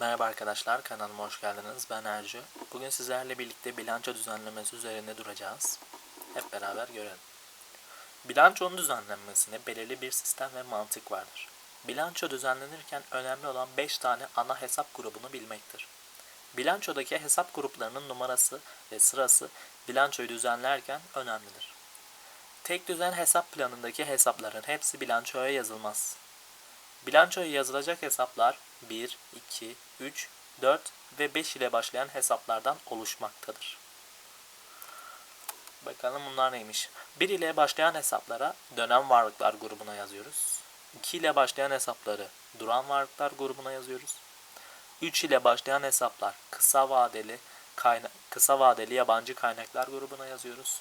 Merhaba arkadaşlar, kanalıma hoş geldiniz. Ben Ercü. Bugün sizlerle birlikte bilanço düzenlemesi üzerinde duracağız. Hep beraber görelim. Bilançonun düzenlenmesine belirli bir sistem ve mantık vardır. Bilanço düzenlenirken önemli olan 5 tane ana hesap grubunu bilmektir. Bilançodaki hesap gruplarının numarası ve sırası bilançoyu düzenlerken önemlidir. Tek düzen hesap planındaki hesapların hepsi bilançoya yazılmaz. Bilançoya yazılacak hesaplar 1, 2, 3, 4 ve 5 ile başlayan hesaplardan oluşmaktadır. Bakalım bunlar neymiş? 1 ile başlayan hesaplara dönem varlıklar grubuna yazıyoruz. 2 ile başlayan hesapları duran varlıklar grubuna yazıyoruz. 3 ile başlayan hesaplar kısa vadeli kayna kısa vadeli yabancı kaynaklar grubuna yazıyoruz.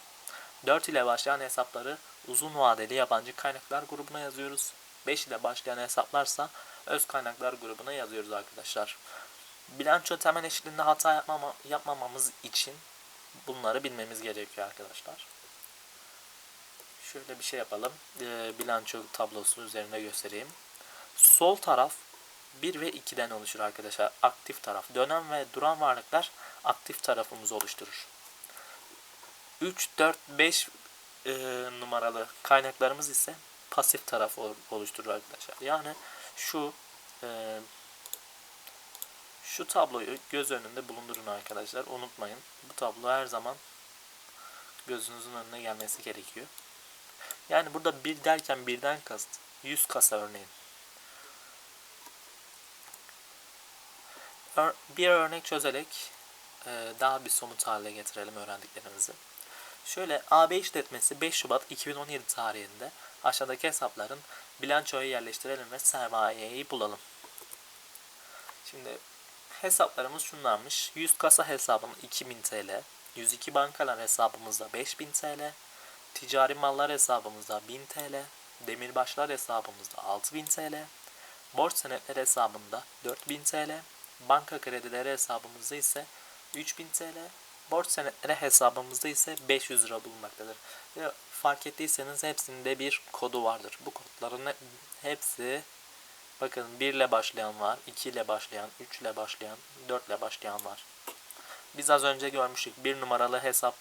4 ile başlayan hesapları uzun vadeli yabancı kaynaklar grubuna yazıyoruz. 5 ile başlayan hesaplarsa öz kaynaklar grubuna yazıyoruz arkadaşlar. Bilanço temel eşitliğinde hata yapmama, yapmamamız için bunları bilmemiz gerekiyor arkadaşlar. Şöyle bir şey yapalım. Ee, bilanço tablosu üzerine göstereyim. Sol taraf 1 ve 2'den oluşur arkadaşlar. Aktif taraf. Dönem ve duran varlıklar aktif tarafımızı oluşturur. 3, 4, 5 e, numaralı kaynaklarımız ise pasif tarafı ol- oluşturur arkadaşlar. Yani şu e, şu tabloyu göz önünde bulundurun arkadaşlar. Unutmayın. Bu tablo her zaman gözünüzün önüne gelmesi gerekiyor. Yani burada bir derken birden kast 100 kasa örneğin. Ör- bir örnek çözerek e, daha bir somut hale getirelim öğrendiklerimizi. Şöyle AB işletmesi 5 Şubat 2017 tarihinde aşağıdaki hesapların bilançoya yerleştirelim ve sermayeyi bulalım. Şimdi hesaplarımız şunlarmış. 100 kasa hesabımız 2000 TL, 102 bankalar hesabımızda 5000 TL, ticari mallar hesabımızda 1000 TL, demirbaşlar hesabımızda 6000 TL, borç senetleri hesabında 4000 TL, banka kredileri hesabımızda ise 3000 TL, borç senetleri hesabımızda ise 500 lira bulunmaktadır. Ve fark ettiyseniz hepsinde bir kodu vardır. Bu kodların he- hepsi bakın 1 ile başlayan var, 2 ile başlayan, 3 ile başlayan, 4 ile başlayan var. Biz az önce görmüştük. Bir numaralı hesap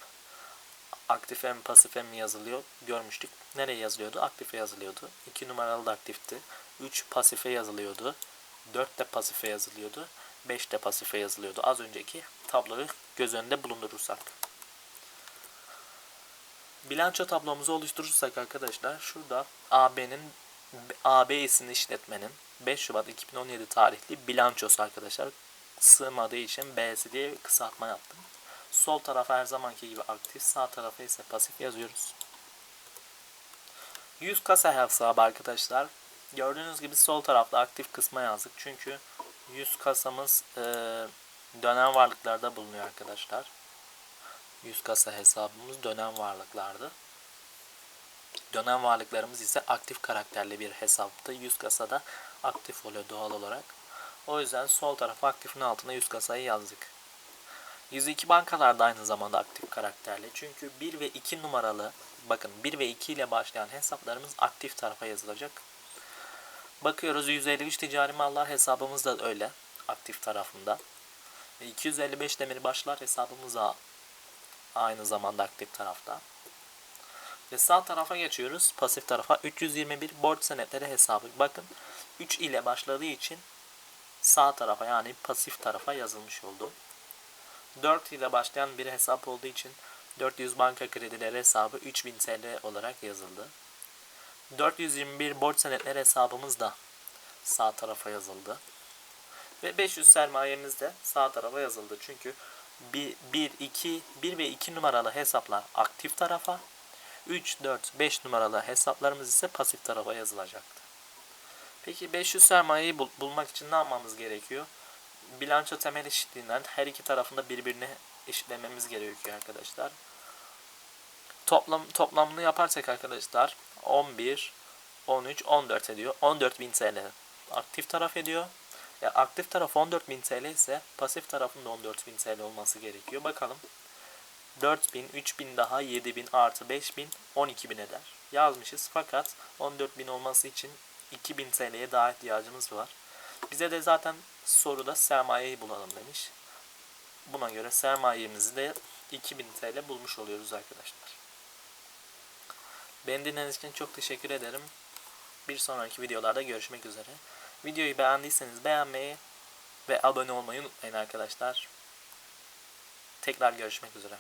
aktife mi pasife mi yazılıyor görmüştük. Nereye yazılıyordu? Aktife yazılıyordu. 2 numaralı da aktifti. 3 pasife yazılıyordu. 4 de pasife yazılıyordu. 5 de pasife yazılıyordu. Az önceki tabloyu göz önünde bulundurursak. Bilanço tablomuzu oluşturursak arkadaşlar şurada AB'nin AB isimli işletmenin 5 Şubat 2017 tarihli bilançosu arkadaşlar. Sığmadığı için B'si diye kısaltma yaptım. Sol tarafa her zamanki gibi aktif, sağ tarafa ise pasif yazıyoruz. 100 kasa hesabı arkadaşlar. Gördüğünüz gibi sol tarafta aktif kısma yazdık. Çünkü 100 kasamız e, dönem varlıklarda bulunuyor arkadaşlar. 100 kasa hesabımız dönem varlıklardı. Dönem varlıklarımız ise aktif karakterli bir hesaptı. 100 kasada aktif oluyor doğal olarak. O yüzden sol tarafa aktifin altına 100 kasayı yazdık. 102 bankalar da aynı zamanda aktif karakterli. Çünkü 1 ve 2 numaralı bakın 1 ve 2 ile başlayan hesaplarımız aktif tarafa yazılacak. Bakıyoruz 153 ticari mallar hesabımız da öyle aktif tarafında. Ve 255 demirbaşlar hesabımız da aynı zamanda aktif tarafta. Ve sağ tarafa geçiyoruz. Pasif tarafa 321 borç senetleri hesabı. Bakın 3 ile başladığı için sağ tarafa yani pasif tarafa yazılmış oldu. 4 ile başlayan bir hesap olduğu için 400 banka kredileri hesabı 3000 TL olarak yazıldı. 421 borç senetleri hesabımız da sağ tarafa yazıldı. Ve 500 sermayemiz de sağ tarafa yazıldı. Çünkü 1, 1, 2, 1 ve 2 numaralı hesaplar aktif tarafa, 3, 4, 5 numaralı hesaplarımız ise pasif tarafa yazılacaktı. Peki 500 sermayeyi bul- bulmak için ne yapmamız gerekiyor? Bilanço temel eşitliğinden her iki tarafında birbirine eşitlememiz gerekiyor arkadaşlar. Toplam toplamını yaparsak arkadaşlar 11, 13, 14 ediyor. 14.000 TL aktif taraf ediyor. Ya aktif taraf 14.000 TL ise pasif tarafın da 14.000 TL olması gerekiyor. Bakalım. 4000, 3000 daha 7000 artı 5000 12000 eder. Yazmışız fakat 14000 olması için 2000 TL'ye daha ihtiyacımız var. Bize de zaten soruda sermayeyi bulalım demiş. Buna göre sermayemizi de 2000 TL bulmuş oluyoruz arkadaşlar. Beni dinlediğiniz için çok teşekkür ederim. Bir sonraki videolarda görüşmek üzere. Videoyu beğendiyseniz beğenmeyi ve abone olmayı unutmayın arkadaşlar. Tekrar görüşmek üzere.